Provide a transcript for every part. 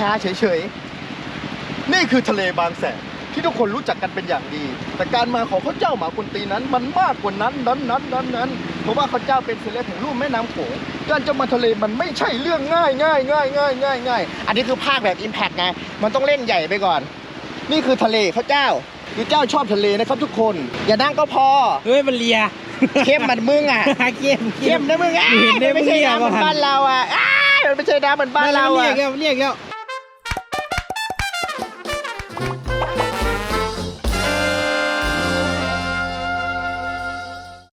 ช้าๆเฉยๆ นี่คือทะเลบางแสนที่ทุกคนรู้จักกันเป็นอย่างดี แต่การมาของพระเจ้าหมากุนตีนั้น มันมากกว่านั้นนั้นนั้นนั้นนั้นเพราะว่าพระเจ้าเป็นเซเลบแห่งลุ่มแม่น้ำโขงการจะมาทะเลมันไม่ใช่เรื่องง่ายง่ายง่ายง่ายง่ายง่ายอันนี้คือภาคแบบอิมแพกไงมันต้องเล่นใหญ่ไปก่อน นี่คือทะเลพระเจ้าคือเจ้าชอบทะเลนะครับทุกคน อย่านั่งก็พอเฮ้ยมันเลียเข้มเหมันมึงอะเข้มเข้มนะมึงอ้าเห็นได้มันไม่ใช่เรียกน้ำเหมือนว่าบ้านเราอะอ้ายมันไม่ใช่น้ำเหมือนบ้านเราเรีอะยกแล้วเรียกแล้ว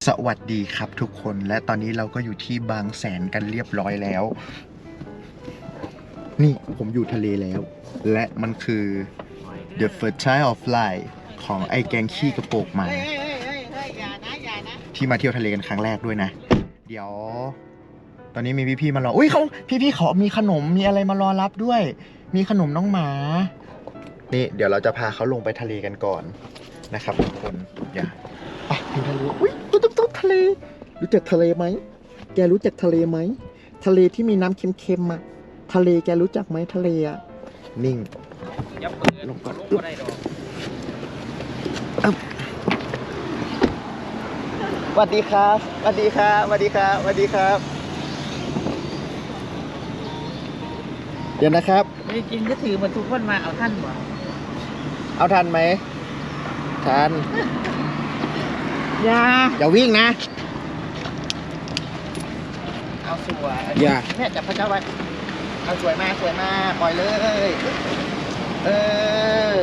สวัสดีครับทุกคนและตอนนี้เราก็อยู่ที่บางแสนกันเรียบร้อยแล้ว นี่ผมอยู่ทะเลแล้ว และมันคือ The Fertile of Life ของไอ้แกงขี้กระโปกหมาที่มาเที่ยวทะเลกันครั้งแรกด้วยนะ เดี๋ยว ตอนนี้มีพี่ๆมารอ อุ้ยเขาพี่ๆเขามีขนมมีอะไรมารอรับด้วย มีขนมน้องหมา นี่ เดี๋ยวเราจะพาเขาลงไปทะเลกันก่อนนะครับทุกคนอย่าไปดูทะเลอุ้ย เล รู้จักทะเลไหม แกรู้จักทะเลไหม ทะเลที่มีน้ำเค็มๆอะทะเลแกรู้จักไหมทะเลอะนิ่งยับเปิดลงก่อนลงก็ได้ดอกสวัสดีครับสวัสดีครับสวัสดีครับสวัสดีครับ เดี๋ยวนะครับ ไม่กินก็ถือเหมือนทุกคนมาเอาท่านบ่เอาทันไหมทัน ยาอย่าวิ่งนะ เอาสวยอย่าแม่จับพระเจ้าไว้เอาสวยมากสวยมากปล่อยเลย เออ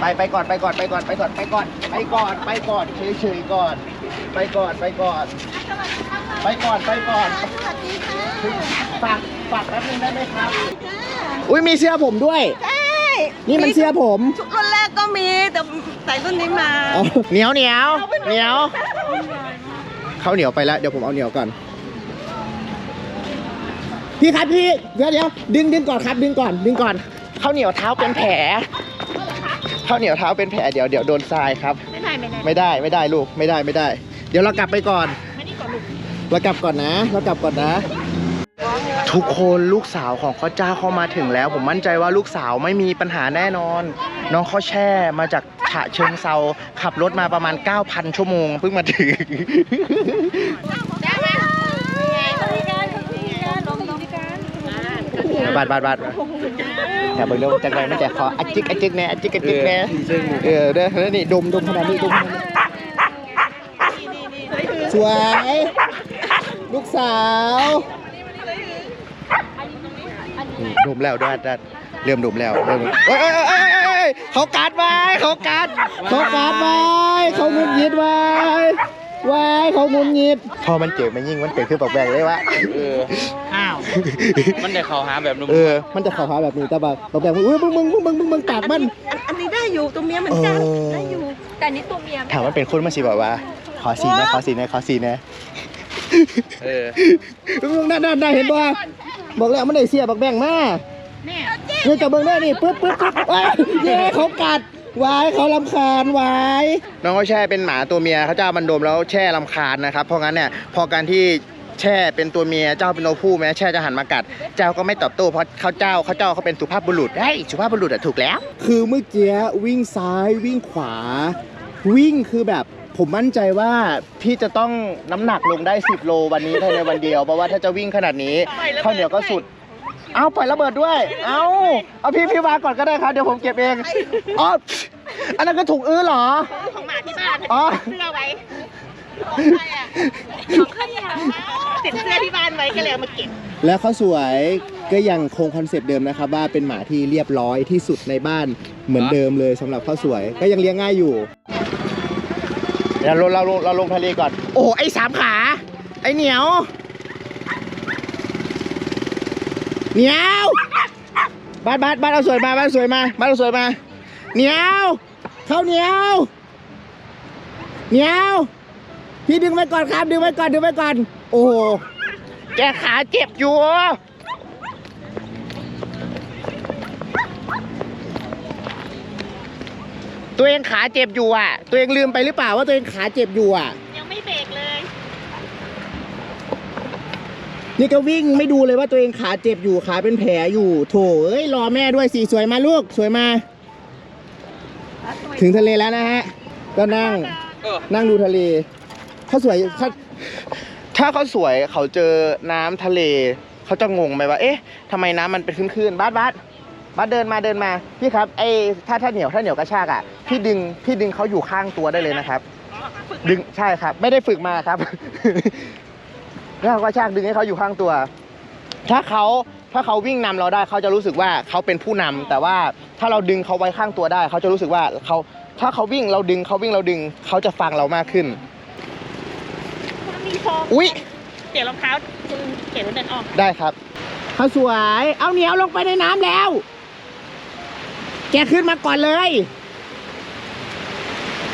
ไปไปก่อนไปก่อนไปก่อนไปก่อนไปก่อนไปก่อนไปก่อนเฉยเฉยๆก่อน ไปก่อนไปก่อน ไปก่อนไปก่อน สวัสดีค่ะฝากฝากแป๊บนึงได้ไหมครับ อุ้ยมีเสื้อผมด้วย ใช่นี่มันเสื้อผมชุดรุ่นแรกก็มีแต่ใส่รุ่นนี้มาอ๋อเหนียวเหนียวเหนียวเขาเหนียวไปแล้ว เดี๋ยวผมเอาเหนียวก่อน พี่ครับพี่เดี๋ยวเดี๋ยวดึงดึงก่อนครับ ดึงก่อนดึงก่อนข้าวเหนียวเท้าเป็นแผลข้าวเหนียวเท้าเป็นแผลเดี๋ยวเดี๋ยวโดนทรายครับ ไม่ได้ไม่ได้ไม่ได้ไม่ได้ลูกไม่ได้ไม่ได้ เดี๋ยวเรากลับไปก่อนไม่ได้ก่อนลูกเรากลับก่อนนะ เรากลับก่อนนะ ทุกคนลูกสาวของข้าเจ้าเข้ามาถึงแล้ว ผมมั่นใจว่าลูกสาวไม่มีปัญหาแน่นอน น้องเขาแช่มาจากฉะเชิงเซาขับรถมาประมาณ 9,000 ชั่วโมงเพิ่งมาถึงได้ไหมยังไงบริการบริการบริการบาดบาดบาดแต่เบิ่งเร็วจังไรไม่แต่ขออจิกอจิกแน่อจิกอจิกแน่เออเด้อแล้วนี่ดมดมขนาดนี้ดมสวย ลูกสาว ดมแล้วด้านด้านเริ่มดมแล้วเริ่มเอ้ยเอ้ยเอ้ยเอ้ยเอ้ยเขากัดไว้เขากัดเขากัดไว้เขางุนงิดไว้ไว้เขางุนงิดพอมันเจ็บมันยิ่งมันเกิดขึ้นปอกแบกเลยวะเอออ้าวมันได้เข้าหาแบบนุ่มเออ มันจะขาวๆแบบนี้แต่แบบปอกแบกมึงอุ้ยมึงมึงมึงมึงมึงมึงปากมัน อันอันนี้ได้อยู่ตัวเมียเหมือนกันเออ ได้อยู่ แต่อันนี้ตัวเมียถามว่าเป็นคนมาสิบอกว่า ขอสีนะขอสีนะขอสีนะเออมึงนั่นนั่นนั่นเห็นบ่ บอกแล้วมันได้เสียบักแบงมาเนี่ยเนี่ยจับเบิ่งได้นี่ปึ๊บปึ๊บปึ๊บเอ้ยเย้เขากัดไว้เขาลำคาญไว้น้องเขาแช่เป็นหมาตัวเมียเขาเจ้ามันดมแล้วแช่ลำคาญนะครับ เพราะงั้นเนี่ยพอการที่แช่เป็นตัวเมียเจ้าเป็นตัวผู้แม้แช่จะหันมากัด เจ้าก็ไม่ตอบโต้เพราะเขาเจ้าเขาเจ้าเขาเป็นสุภาพบุรุษเฮ้ยสุภาพบุรุษอะถูกแล้ว คือเมื่อกี้วิ่งซ้ายวิ่งขวา วิ่งคือแบบ ผมมั่นใจว่าพี่จะต้องน้ำหนักลงได้ 10 โลวันนี้ภายในวันเดียวเพราะว่าถ้าจะวิ่งขนาดนี้ข้าวเหนียวก็สุด เอาปล่อยระเบิดด้วย เอาเอาพี่พี่วางก่อนก็ได้ครับเดี๋ยวผมเก็บเองอ๋ออันนั้นก็ถูกอื้อเหรอ ของหมาที่บ้านอ๋อ เสื้อไว้ของใครอะของใครอะติดเสื้อที่บ้านไว้ก็เลยเอามาเก็บ แล้วข้าวสวยก็ยังคงคอนเซปต์เดิมนะครับว่าเป็นหมาที่เรียบร้อยที่สุดในบ้านเหมือนเดิมเลยสำหรับข้าวสวยก็ยังเลี้ยงง่ายอยู่เดี๋ยวเราเราเราเราลงทะเลก่อน โอ้ไอ้สามขา ไอ้เหนียว เหนียวบ้านบ้านบ้านเราสวยมาบ้านสวยมาบ้านเราสวยมา เหนียวเข้าเหนียว เหนียว พี่ดึงไว้ก่อนครับดึงไว้ก่อนดึงไว้ก่อน โอ้โหแกขาเจ็บอยู่ ตัวเองขาเจ็บอยู่อะ ตัวเองลืมไปหรือเปล่าว่าตัวเองขาเจ็บอยู่อะ ยังไม่เบรกเลย นี่ก็วิ่งไม่ดูเลยว่าตัวเองขาเจ็บอยู่ขาเป็นแผลอยู่โถเอ้ยรอแม่ด้วยสิสวยมาลูกสวยมา ถึงทะเลแล้วนะฮะ ก็นั่งเออนั่งดูทะเลเขาสวยเขาถ้าเขาสวยเขาเจอน้ำทะเล เขาจะงงไหมว่า เอ๊ะทำไมน้ำมันเป็นคลื่นๆบาสบาส บาสเดินมาเดินมาพี่ครับไอ้ถ้าถ้าเหนียวถ้าเหนียวกระชากอะพี่ดึงพี่ดึงเขาอยู่ข้างตัวได้เลยนะครับ ดึงใช่ครับ ไม่ได้ฝึกมาครับแล้วเขากระชากดึงให้เขาอยู่ข้างตัว ถ้าเขาถ้าเขาวิ่งนำเราได้เขาจะรู้สึกว่าเขาเป็นผู้นำแต่ว่าถ้าเราดึงเขาไว้ข้างตัวได้ เขาจะรู้สึกว่าเขาถ้าเขาวิ่งเราดึงเขาวิ่งเราดึงเขาจะฟังเรามากขึ้นมีโชว์อุ๊ยเกี่ยวรองเท้าคุณเกี่ยวรถเดินออกได้ครับเขาสวย เอาเหนียวลงไปในน้ำแล้ว แกขึ้นมาก่อนเลย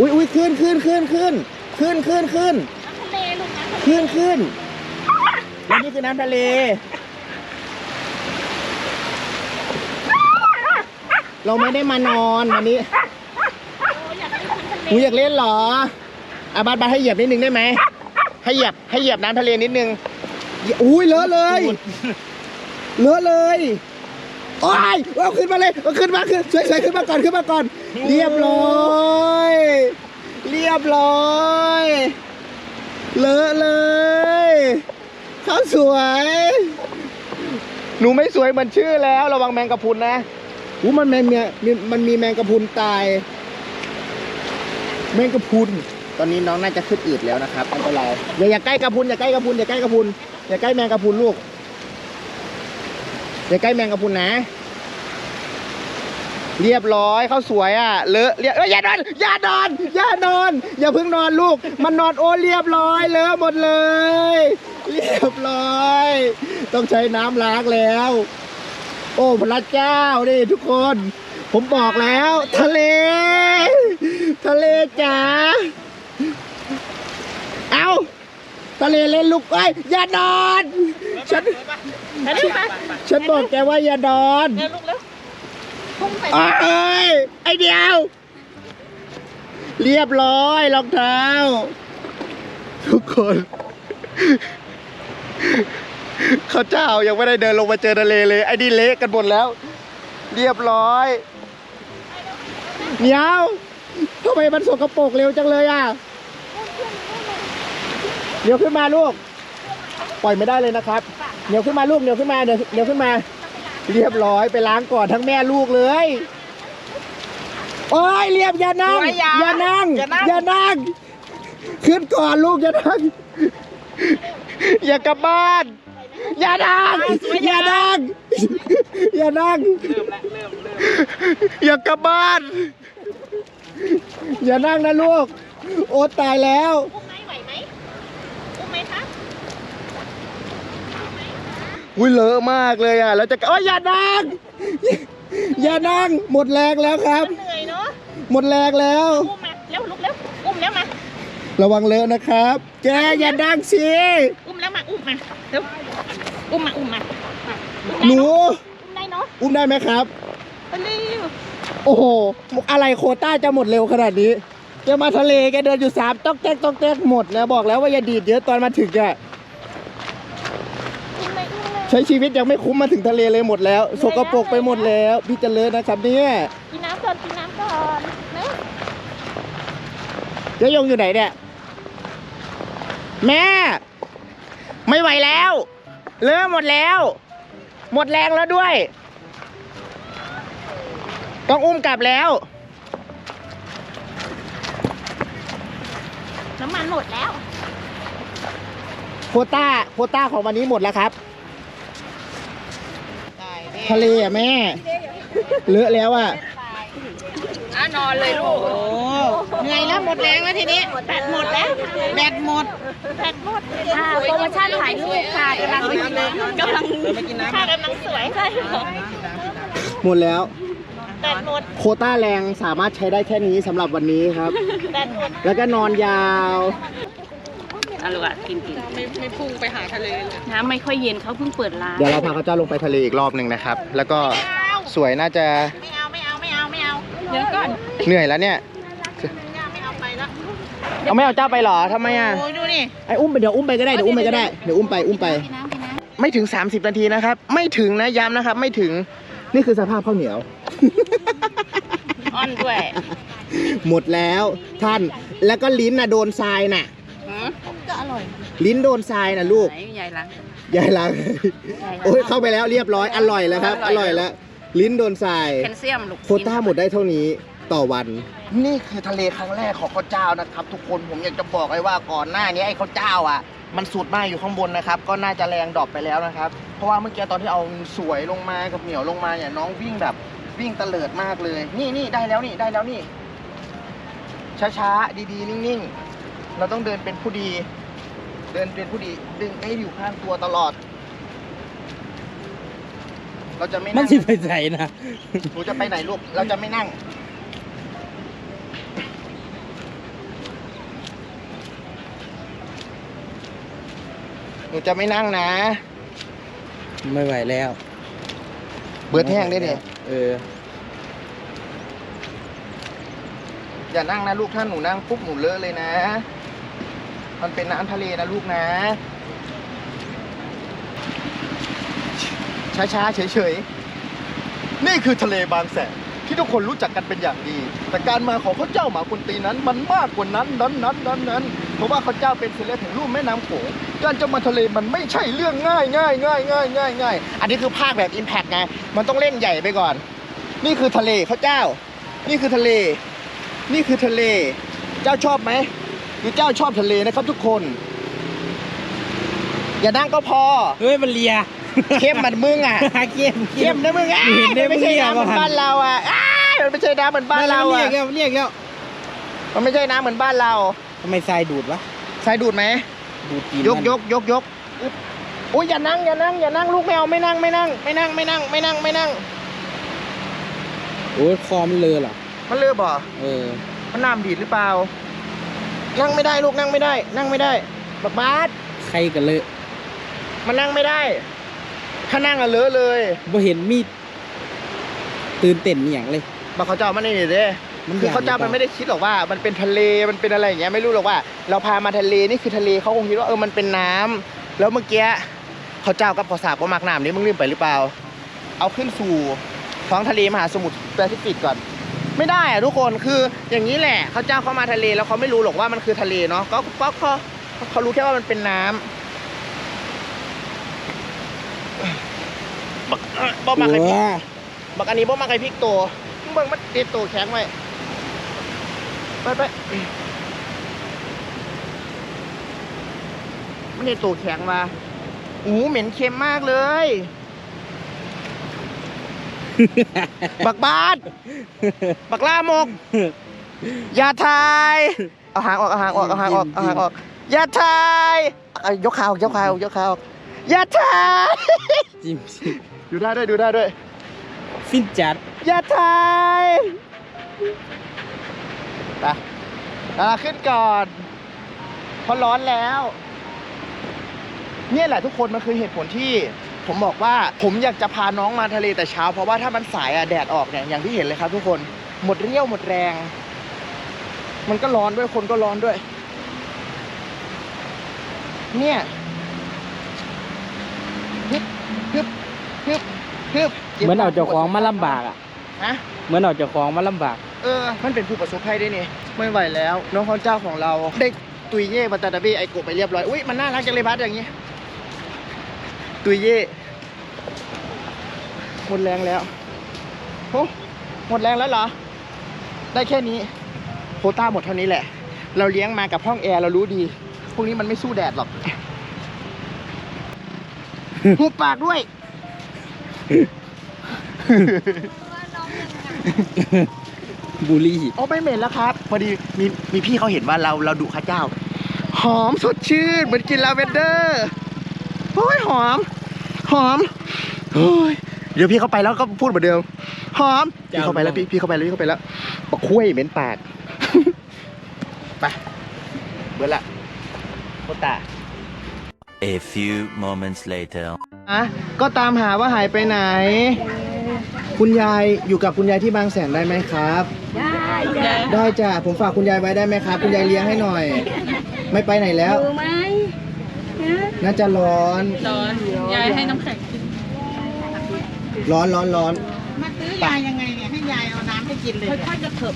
อุ้ยอุ้ยขึ้นขึ้นขึ้นขึ้นขึ้นขึ้นขึ้นน้ำทะเลลูกน้ำทะเลขึ้นขึ้นแล้วนี่คือน้ำทะเล เราไม่ได้มานอนวันนี้โอ้ยอยากเล่นน้ำทะเลหนูอยากเล่นเหรออาบาสบาสให้เหยียบนิดนึงได้ไหมให้เหยียบให้เหยียบน้ำทะเลนิดนึงอย่าอุ้ยเลอะเลย เลอะเลย โอ้ยเอาขึ้นมาเลยเอาขึ้นมาขึ้นสวยๆขึ้นมาก่อนขึ้นมาก่อน เรียบร้อย เรียบร้อยเลอะเลยเขาสวย หนูไม่สวยเหมือนชื่อแล้ว ระวังแมงกะพรุนนะอู้มันแมงเมียมันมีแมงกะพรุนตาย แมงกะพรุนตอนนี้น้องน่าจะขึ้นอืดแล้วนะครับไม่เป็นไรอย่าอย่าใกล้กระพุนอย่าใกล้กระพุนอย่าใกล้กระพุนอย่าใกล้แมงกะพรุนลูก อย่าใกล้แมงกะพรุนนะ เรียบร้อยเขาสวยอะ เลอะเรียบเอ้ยอย่านอน อย่านอน อย่านอน อย่าเพิ่งนอนลูก มันนอนโอ้เรียบร้อยเลอะหมดเลย เรียบร้อย ต้องใช้น้ำล้างแล้ว โอ้พระเจ้านี่ทุกคน ผมบอกแล้ว ทะเล ทะเลจ๋าเอาทะเลเล่นลูกเอ้ยอย่านอนฉัน ไปเร็วไปฉันบอกแกว่าอย่านอนเร็วลูกเร็วพุ่งไปเอ้ยไอเดียว เรียบร้อยรองเท้า ทุกคนข้าวเจ้ายังไม่ได้เดินลงมาเจอทะเลเลย ไอ้นี่เละกันหมดแล้ว เรียบร้อยเหนียวทำไมมันสกปรกเร็วจังเลยอะเดี๋ยวขึ้นมาลูก ปล่อยไม่ได้เลยนะครับเดี๋ยวขึ้นมาลูกเดี๋ยวขึ้นมาเดี๋ยวเดี๋ยวขึ้นมา เรียบร้อยไปล้างก่อนทั้งแม่ลูกเลย โอ้ยเรียบอย่านั่งอย่านั่ง อย่านั่งขึ้นก่อนลูกอย่านั่งอย่ากลับบ้าน อย่านั่งอย่านั่งอย่านั่ง อย่ากลับบ้าน อย่านั่งนะลูก โอ้ตายแล้วอุ้มไหมไหวไหมอุ้มไหมคะ อุ้ยเลอะมากเลยอะแล้วจะโอ้ยอย่านั่งอย่านั่งหมดแรงแล้วครับ เหนื่อยเนาะหมดแรงแล้ว อุ้มมาเร็วลูกเร็วอุ้มแล้วมาระวังเลอะนะครับ แกอย่าดังสิอุ้มแล้วมาอุ้มมาเร็วอุ้มมาอุ้มมามาอุ้มหนูได้เนาะอุ้มได้ไหมครับอุ้มได้เนาะโอ้โห อะไรโควต้าจะหมดเร็วขนาดนี้แกมาทะเลแกเดินอยู่สามต้องแจ๊กต้องแจ๊กหมดแล้วบอกแล้วว่าอย่าดีดเยอะตอนมาถึงอะ อุ้มเลยอุ้มเลย ใช้ชีวิตยังไม่คุ้มมาถึงทะเลเลยหมดแล้วสกปรกไปหมดแล้ว พี่เจริญนะครับเนี่ยกินน้ำก่อนกินน้ำก่อนเนาะเจ๊ยงอยู่ไหนเนี่ยแม่ ไม่ไหวแล้ว เลอะหมดแล้ว หมดแรงแล้วด้วย ต้องอุ้มกลับแล้ว น้ำมันหมดแล้ว โควต้าโควต้าของวันนี้หมดแล้วครับ ทะเลอะแม่ เลอะแล้วอะอะนอนเลยลูกเหนื่อยแล้วหมดแรงแล้วทีนี้แบตหมดแล้วแบตหมดแบตหมดค่ะโปรโมชั่นถ่ายรูปค่ะกำลังกำลังค่ะกำลังสวยใช่ค่ะหมดแล้วแบตหมดโควต้าแรงสามารถใช้ได้แค่นี้สำหรับวันนี้ครับแบตหมดแล้วก็นอนยาว อร่อยกินกินไม่ไม่พุ่งไปหาทะเลเลยน้ำไม่ค่อยเย็นเขาเพิ่งเปิดร้านเดี๋ยวเราพาเขาเจ้าลงไปทะเลอีกรอบหนึ่งนะครับ แล้วก็สวยน่าจะไม่เอาไม่เอาไม่เอาไม่เอาเดี๋ยวก่อนเหนื่อยแล้วเนี่ยไม่เอาไปแล้วเอาไม่เอาเจ้าไปเหรอทำไมอะโอ้ยดูนี่ไอ้อุ้มไปเดี๋ยวอุ้มไปก็ได้เดี๋ยวอุ้มไปก็ได้เดี๋ยวอุ้มไปอุ้มไป ไม่ถึง 30 นาทีนะครับ ไม่ถึงนะย้ำนะครับ ไม่ถึงนี่คือสภาพข้าวเหนียวอ้อนด้วยหมดแล้วท่านแล้วก็ลิ้นน่ะโดนทรายน่ะ หืมลิ้นโดนทรายน่ะลูก ไหนใหญ่หลังยายลังโอ้ยเข้าไปแล้วเรียบร้อยอร่อยแล้วครับ อร่อยแล้ว ลิ้นโดนทราย แคลเซียมลูกโควต้าหมดได้เท่านี้ต่อวัน นี่คือทะเลครั้งแรกของข้าวเจ้านะครับ ทุกคนผมอยากจะบอกเลยว่าก่อนหน้านี้ไอ้ข้าวเจ้าอะ มันสูดมากอยู่ข้างบนนะครับ ก็น่าจะแรงดรอปไปแล้วนะครับ เพราะว่าเมื่อกี้ตอนที่เอาสวยลงมากับเหมียวลงมาเนี่ยน้องวิ่งแบบวิ่งเตลิดมากเลย นี่นี่ได้แล้วนี่ได้แล้วนี่ช้าๆดีๆนิ่งๆ เราต้องเดินเป็นผู้ดี เดินเป็นผู้ดี ดึงให้อยู่ข้างตัวตลอด เราจะไม่มันั่นงสิไปใส่นะ หนูจะไปไหนลูก เราจะไม่นั่ง หนูจะไม่นั่งนะ ไม่ไหวแล้วเบิดแห้งได้เนี่ยเออ อย่านั่งนะลูก ถ้าหนูนั่งปุ๊บหนูเลอะเลยนะ มันเป็นน้ำทะเลนะลูกนะ ช้าๆ เฉยๆ นี่คือทะเลบางแสนที่ทุกคนรู้จักกันเป็นอย่างดี แต่การมาของข้าวเจ้าหมากุนตีนั้น มันมากกว่านั้นนั้นนั้นนั้นนั้นเพราะว่าข้าวเจ้าเป็นเซเลบแห่งลุ่มแม่น้ำโขงการจะมาทะเลมันไม่ใช่เรื่องง่ายง่ายง่ายง่ายง่ายง่ายอันนี้คือภาคแบบอิมแพกไงมันต้องเล่นใหญ่ไปก่อน นี่คือทะเลข้าวเจ้า นี่คือทะเล นี่คือทะเล เจ้าชอบไหม หรือเจ้าชอบทะเลนะครับทุกคน อย่านั่งก็พอ เฮ้ยมันเลียเข้มเหมือนมึงอะ เข้มเข้มนะมึงอะเห็นได้มันไม่ใช่มึงเรียกน้ำเหมือนว่าบ้านเราอะอ้ายมันไม่ใช่น้ำเหมือนบ้านเราเรีอะยกแล้วเรียกแล้วมันไม่ใช่น้ำเหมือนบ้านเราทำไมทรายดูดวะใส่ดูดไหมดูดกินยกยกยกยกอึ๊บโอ้ยอย่านั่งอย่านั่งอย่านั่งลูกแมวไม่นั่งไม่นั่งไม่นั่งไม่นั่งไม่นั่งไม่นั่งโอ้ยคอมนเลยเหรอมันเลือบบ่เออมันน้ำดีดหรือเปล่า นั่งไม่ได้ลูกนั่งไม่ได้ นั่งไม่ได้บักบาสใครกันเลยมันนั่งไม่ได้ ถ้านั่งอะเลอะเลยบ่เห็นมีดตื่นเต้นอหย่างเลย บักเขาเจ้ามันนี่เด้มันคืออยากเขาเจ้าหรือเปล่ามันไม่ได้คิดหรอกว่า มันเป็นทะเลมันเป็นอะไรอย่างเงี้ยไม่รู้หรอกว่า เราพามาทะเลนี่คือทะเลเขาคงคิดว่าเออมันเป็นน้ำแล้วเมื่อกี้เขาเจ้ากับขอสาบก็มักน้ำนี่มึงลืมไปหรือเปล่า เอาขึ้นสู่ท้องทะเลมหาสมุทรแปซิฟิกก่อน ไม่ได้อะทุกคนคืออย่างนี้แหละเขาเจ้าเขามาทะเลแล้วเขาไม่รู้หรอกว่ามันคือทะเลเนาะก็ก็เขาเขารู้แค่ว่ามันเป็นน้ำบักเอ้ยบ่มาใครพริกว้าบักอันนี้บ่มาใครพริกตัวมึงเบิ่งมันติดตัวแข็งไว้ไปไปมันติดตัวแข็งมาอู้เหม็นเค็มมากเลย บักบาดบักล่ามก อย่าทาย เอาหางออก เอาหางออก เอาหางออก เอาหางออก อย่าทายเอายกขายกยกขายกยกขายกอย่าทายจิ้มจิ้มดูได้ด้วยดูได้ด้วย ฟินจัดอย่าทายไปอ่าขึ้นก่อนเพราะร้อนแล้ว เนี่ยแหละทุกคนมันคือเหตุผลที่ ผมบอกว่าผมอยากจะพาน้องมาทะเลแต่เช้า เพราะว่าถ้ามันสายอะแดดออกเนี่ยอย่างที่เห็นเลยครับ ทุกคนหมดเรี่ยวหมดแรง มันก็ร้อนด้วยคนก็ร้อนด้วย เนี่ยฮึบฮึบฮึบฮึบเหมือนเอาเจ้าของมาลำบากอะฮะ เหมือนเอาเจ้าของมาลำบาก เออ มันเป็นผู้ประสบภัยด้วยนี่ ไม่ไหวแล้ว น้องข้าวเจ้าของเรา ได้ตุยเย่บัตตาดาบีไอโกะไปเรียบร้อย อุ้ยมันน่ารักจังเลยบัสอย่างงี้ ตุยเย่หมดแรงแล้วโอ้หมดแรงแล้วเหรอ ได้แค่นี้โควต้าหมดเท่านี้แหละ เราเลี้ยงมากับห้องแอร์เรารู้ดี พวกนี้มันไม่สู้แดดหรอกหุบปากด้วยบูลลี่โอ้ไม่เหม็นแล้วครับ พอดีมีมีพี่เขาเห็นว่าเราเราดุข้าเจ้า หอมสดชื่น เหมือนกินลาเวนเดอร์โอ้ยหอม หอมโอ้ยเดี๋ยวพี่เขาไปแล้วก็พูดเหมือนเดิมหอมพี่เขาไปแล้วพี่พี่เขาไปแล้วพี่เขาไปแล้วปะคุ้ยเหม็นปากไปเบื่อละโคตา A few moments later. อะก็ตามหาว่าหายไปไหน คุณยายอยู่กับคุณยายที่บางแสนได้ไหมครับ ได้ได้จ้ะผมฝากคุณยายไว้ได้ไหมครับ คุณยายเลี้ยงให้หน่อย ไม่ไปไหนแล้ว อยู่ไหม น่าจะร้อน ร้อนยายให้น้ำแข็งกินร้อนร้อนร้อน มาซื้อยายยังไงเนี่ยให้ยายเอาน้ำให้กินเลยค่อยๆกระเถิบ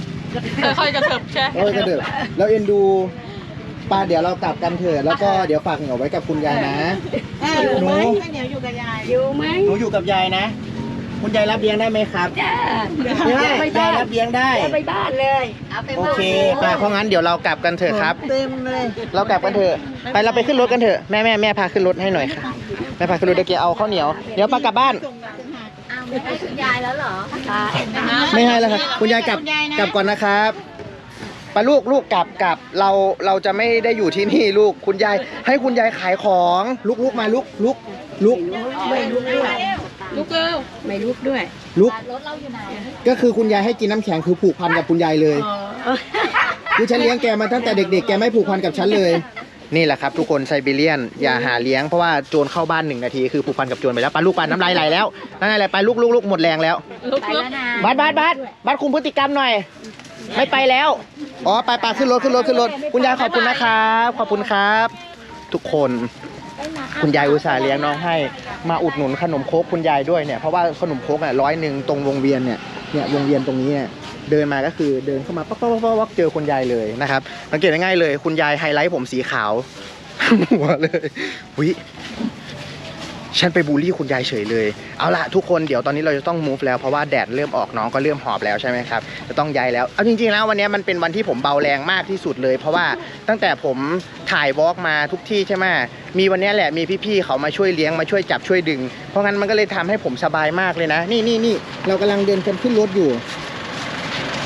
ค่อยๆกระเถิบใช่โอ้ยกระเดือบแล้วเอ็นดูป้าเดี๋ยวเรากลับกันเถอะแล้วก็เดี๋ยวฝากเหนียวไว้กับคุณยายนะ เออหนูให้เหนียวอยู่กับยายอยู่ไหมหนูอยู่กับยายนะ คุณยายรับเลี้ยงได้ไหมครับได้ยายรับเลี้ยงได้ไปบ้านเลยโอเคไปเพราะงั้นเดี๋ยวเรากลับกันเถอะครับ เต็มเลย เรากลับกันเถอะ ไปเราไปขึ้นรถกันเถอะ แม่แม่แม่พาขึ้นรถให้หน่อยค่ะ แม่พาขึ้นรถเดี๋ยวเกียร์เอาข้าวเหนียว เดี๋ยวปากลับบ้านไม่ให้แล้วครับ คุณยายกลับ กลับก่อนนะครับไปลูกลูกกลับกลับ เราเราจะไม่ได้อยู่ที่นี่ลูก คุณยายให้คุณยายขายของ ลุกลุกมาลุกลุกลุก ไม่ลุกด้วย ลูกเร็วไม่ลุกด้วยลุกก็คือคุณยายให้กินน้ำแข็งคือผูกพันกับคุณยายเลย คือฉันเลี้ยงแกมาตั้งแต่เด็ก ๆ แกไม่ผูกพันกับฉันเลย นี่แหละครับทุกคนไซบีเรียนอย่าหาเลี้ยงเพราะว่าโจรเข้าบ้านหนึ่งนาทีคือผูกพันกับโจรไปแล้วปลาลูกปลาน้ำลายไหลแล้วนั่นอะไรไปลูกลูกลูกหมดแรงแล้วลูกไปลูกแล้วนะบัสบัสบัสบัสคุมพฤติกรรมหน่อย ไม่ไปแล้วอ๋อไปไปขึ้นรถขึ้นรถขึ้นรถคุณยายขอบคุณนะครับ ขอบคุณครับ ทุกคน คุณยายอุตส่าห์เลี้ยงน้องให้ มาอุดหนุนขนมโคกคุณยายด้วยเนี่ยเพราะว่าขนมโคกอะร้อยหนึ่งตรงวงเวียนเนี่ยเนี่ยวงเวียนตรงนี้เนี่ยเดินมาก็คือเดินเข้ามาป๊อกป๊อกป๊อกป๊อกเจอคุณยายเลยนะครับสังเกตง่ายๆเลย คุณยายไฮไลท์ผมสีขาวหัวเลยวิ ฉันไปบูลลี่คุณยายเฉยเลย เอาละทุกคนเดี๋ยวตอนนี้เราจะต้อง move แล้วเพราะว่าแดดเริ่มออกน้องก็เริ่มหอบแล้วใช่ไหมครับ จะต้องย้ายแล้ว เอาจริงๆแล้ววันนี้มันเป็นวันที่ผมเบาแรงมากที่สุดเลย เพราะว่าตั้งแต่ผมถ่ายวอล์กมาทุกที่ใช่ไหมมีวันนี้แหละมีพี่ๆเขามาช่วยเลี้ยงมาช่วยจับช่วยดึง เพราะงั้นมันก็เลยทำให้ผมสบายมากเลยนะ นี่นี่นี่เรากำลังเดินกันขึ้นรถอยู่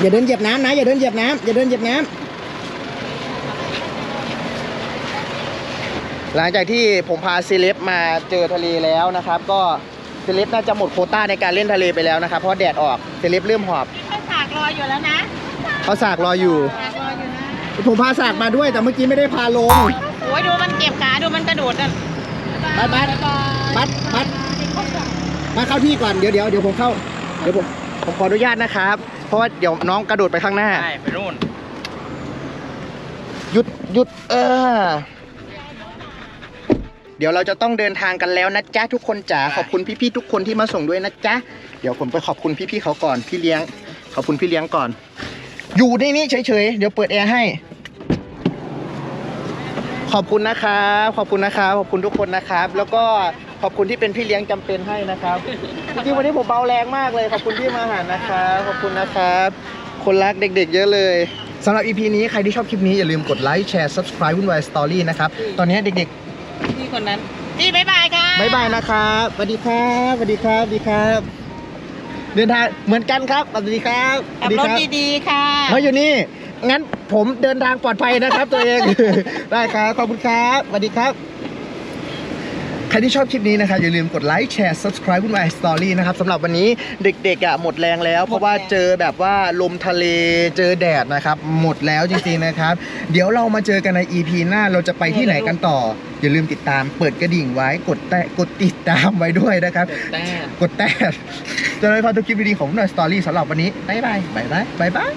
อย่าเดินเหยียบน้ำนะ อย่าเดินเหยียบน้ำอย่าเดินเหยียบน้ำ หลังจากที่ผมพาเซเลบมาเจอทะเลแล้วนะครับ ก็เซเลบน่าจะหมดโควต้าในการเล่นทะเลไปแล้วนะครับ เพราะแดดออกเซเลบเริ่มหอบให้สากรออยู่แล้วนะเขาสากรออยู่ สากรออยู่นะผมพาสากมาด้วยแต่เมื่อกี้ไม่ได้พาลงโอ้ยดูมันเก็บขาดูมันกระโดดอะบัดบัดบัดบัดมาเข้าที่ก่อนเดี๋ยวเดี๋ยวเดี๋ยวผมเข้าเดี๋ยวผมผมขออนุญาตนะครับ เพราะว่าเดี๋ยวน้องกระโดดไปข้างหน้าใช่ไปนู่นหยุดหยุดเออ เดี๋ยวเราจะต้องเดินทางกันแล้วนะจ๊ะทุกคนจ๋าขอบคุณพี่ๆทุกคนที่มาส่งด้วยนะจ๊ะเดี๋ยวผมไปขอบคุณพี่ๆเขาก่อนพี่เลี้ยง ขอบคุณพี่เลี้ยงก่อน อยู่ในนี้เฉยๆเดี๋ยวเปิดแอร์ให้ ขอบคุณนะครับขอบคุณนะครับขอบคุณทุกคนนะครับ แล้วก็ขอบคุณที่เป็นพี่เลี้ยงจำเป็นให้นะครับจริงๆวันนี้ผมเบาแรงมากเลย ขอบคุณที่มาหานะครับขอบคุณนะครับ คนรักเด็ก ๆ เยอะเลยสำหรับ EP นี้ใครที่ชอบคลิปนี้อย่าลืมกดไลค์แชร์ subscribe วุ่นวายสตอรี่นะครับ ตอนนี้เด็ก พี่คนนั้นพี่บ๊ายบายค่ะๆบายบายนะครับสวัสดีครับสวัสดีครับสวัสดีครับ เดินทางเหมือนกันครับสวัสดีครับสขัวับสดีรถครับดีๆค่ะมาอยู่นี่งั้นผมเดินทางปลอดภัยนะครับ ตัวเองได้ครับขอบคุณครับสวัสดีครับใครที่ชอบคลิปนี้นะครับอย่าลืมกดไลค์แชร์ subscribe วุ่นวายสตอรี่นะครับสำหรับวันนี้เด็กๆอะหมดแรงแล้ว เพราะว่าเจอแบบว่าลมทะเลเจอแดดนะครับ หมดแล้วจริงๆนะครับ เดี๋ยวเรามาเจอกันใน EP หน้าเราจะไปที่ไหนกันต่อ อย่าลืมติดตามเปิดกระดิ่งไว้กดแตะกดติดตามไว้ด้วยนะครับ แต่ กดแต้จะได้พลาดทุกคลิปดีๆของหน่อยสตอรี่สำหรับวันนี้บ๊ายบายบ๊ายบายบ๊ายบาย